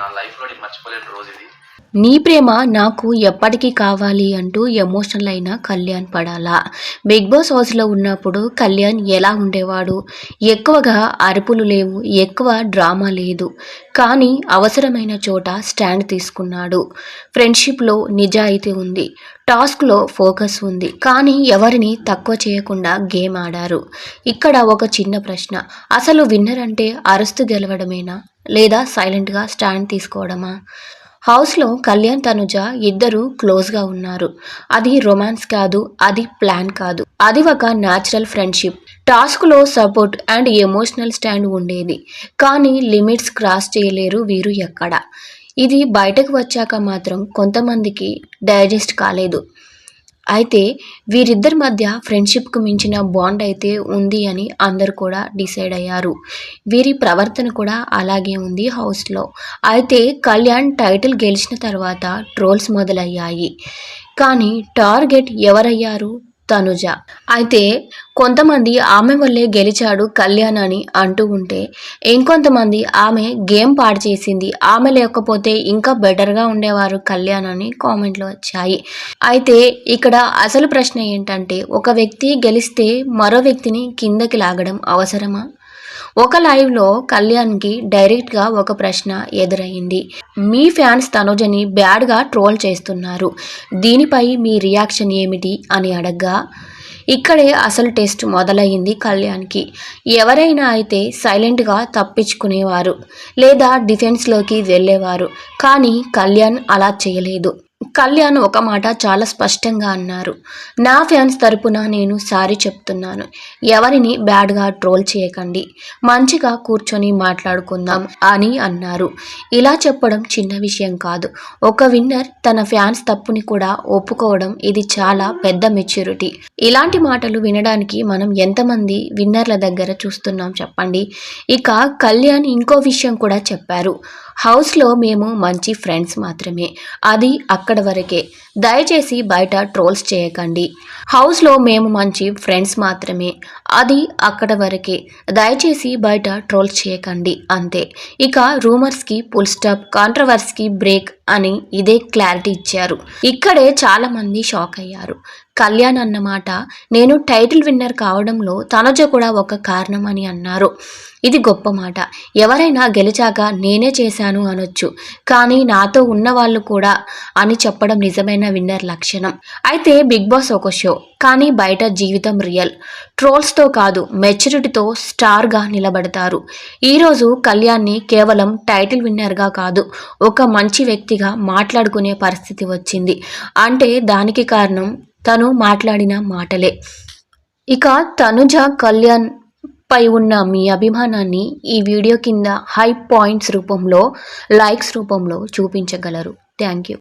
నా మర్చిపోలేని రోజు ఇది. నీ ప్రేమ నాకు ఎప్పటికీ కావాలి అంటూ ఎమోషనల్ అయిన కళ్యాణ్ పడాలా. బిగ్ బాస్ హౌస్లో ఉన్నప్పుడు కళ్యాణ్ ఎలా ఉండేవాడు? ఎక్కువగా అరుపులు లేవు ఎక్కువ డ్రామా లేదు. కానీ అవసరమైన చోట స్టాండ్ తీసుకున్నాడు. ఫ్రెండ్షిప్లో నిజాయితీ ఉంది టాస్క్లో ఫోకస్ ఉంది కానీ ఎవరిని తక్కువ చేయకుండా గేమ్ ఆడారు. ఇక్కడ ఒక చిన్న ప్రశ్న అసలు విన్నర్ అంటే అరుస్తూ గెలవడమేనా? లేదా సైలెంట్గా స్టాండ్ తీసుకోవడమా? హౌస్లో కళ్యాణ్ తనుజ ఇద్దరు క్లోజ్గా ఉన్నారు. అది రొమాన్స్ కాదు అది ప్లాన్ కాదు. అది ఒక న్యాచురల్ ఫ్రెండ్షిప్. టాస్క్లో సపోర్ట్ అండ్ ఎమోషనల్ స్టాండ్ ఉండేది. కానీ లిమిట్స్ క్రాస్ చేయలేరు వీరు ఎక్కడ. ఇది బయటకు వచ్చాక మాత్రం కొంతమందికి డైజెస్ట్ కాలేదు. అయితే వీరిద్దరి మధ్య ఫ్రెండ్షిప్కు మించిన బాండ్ అయితే ఉంది అని అందరు కూడా డిసైడ్ అయ్యారు. వీరి ప్రవర్తన కూడా అలాగే ఉంది హౌస్లో. అయితే కళ్యాణ్ టైటిల్ గెలిచిన తర్వాత ట్రోల్స్ మొదలయ్యాయి. కానీ టార్గెట్ ఎవరయ్యారు? తనుజ. అయితే కొంతమంది ఆమె వల్లే గెలిచాడు కళ్యాణ్ అని అంటూ ఉంటే ఇంకొంతమంది ఆమె గేమ్ పాడు చేసింది. ఆమె లేకపోతే ఇంకా బెటర్గా ఉండేవారు కళ్యాణ్ అని కామెంట్లు వచ్చాయి. అయితే ఇక్కడ అసలు ప్రశ్న ఏంటంటే ఒక వ్యక్తి గెలిస్తే మరో వ్యక్తిని కిందకి లాగడం అవసరమా? ఒక లైవ్లో కళ్యాణ్కి డైరెక్ట్గా ఒక ప్రశ్న ఎదురయ్యింది మీ ఫ్యాన్స్ తనుజని బ్యాడ్గా ట్రోల్ చేస్తున్నారు. దీనిపై మీ రియాక్షన్ ఏమిటి అని అడగ్గా. ఇక్కడే అసలు టెస్ట్ మొదలయ్యింది కళ్యాణ్కి. ఎవరైనా అయితే సైలెంట్గా తప్పించుకునేవారు లేదా డిఫెన్స్లోకి వెళ్ళేవారు. కానీ కళ్యాణ్ అలా చేయలేదు. కళ్యాణ్ ఒక మాట చాలా స్పష్టంగా అన్నారు. నా ఫ్యాన్స్ తరపున నేను సారీ చెప్తున్నాను. ఎవరిని బ్యాడ్గా ట్రోల్ చేయకండి. మంచిగా కూర్చొని మాట్లాడుకుందాం అని అన్నారు. ఇలా చెప్పడం చిన్న విషయం కాదు. ఒక విన్నర్ తన ఫ్యాన్స్ తప్పుని కూడా ఒప్పుకోవడం ఇది చాలా పెద్ద మెచ్యూరిటీ. ఇలాంటి మాటలు వినడానికి మనం ఎంతమంది విన్నర్ల దగ్గర చూస్తున్నాం చెప్పండి. ఇక కళ్యాణ్ ఇంకో విషయం కూడా చెప్పారు. హౌస్లో మేము మంచి ఫ్రెండ్స్ మాత్రమే. అది అక్కడ వరకే. దయచేసి బయట ట్రోల్స్ చేయకండి. హౌస్లో మేము మంచి ఫ్రెండ్స్ మాత్రమే. అది అక్కడ వరకే. దయచేసి బయట ట్రోల్స్ చేయకండి అంతే. ఇక రూమర్స్కి ఫుల్ స్టాప్ కాంట్రవర్సీకి బ్రేక్ అని ఇదే క్లారిటీ ఇచ్చారు. ఇక్కడే చాలామంది షాక్ అయ్యారు. కళ్యాణ్ అన్నమాట నేను టైటిల్ విన్నర్ కావడంలో తనజ కూడా ఒక కారణం అని అన్నారు. ఇది గొప్ప మాట. ఎవరైనా గెలిచాక నేనే చేశాను అనొచ్చు. కానీ నాతో ఉన్న వాళ్ళు కూడా అని చెప్పడం నిజమైన విన్నర్ లక్షణం. అయితే బిగ్ బాస్ ఒక షో కానీ బయట జీవితం రియల్. ట్రోల్స్తో కాదు మెచ్యూరిటీతో స్టార్గా నిలబడతారు. ఈరోజు కళ్యాణ్ని కేవలం టైటిల్ విన్నర్గా కాదు ఒక మంచి వ్యక్తిగా మాట్లాడుకునే పరిస్థితి వచ్చింది. అంటే దానికి కారణం తను మాట్లాడిన మాటలే. ఇక తనుజ కళ్యాణ్ పై ఉన్న మీ అభిమానాన్ని ఈ వీడియో కింద హై పాయింట్స్ రూపంలో లైక్స్ రూపంలో చూపించగలరు. Thank you.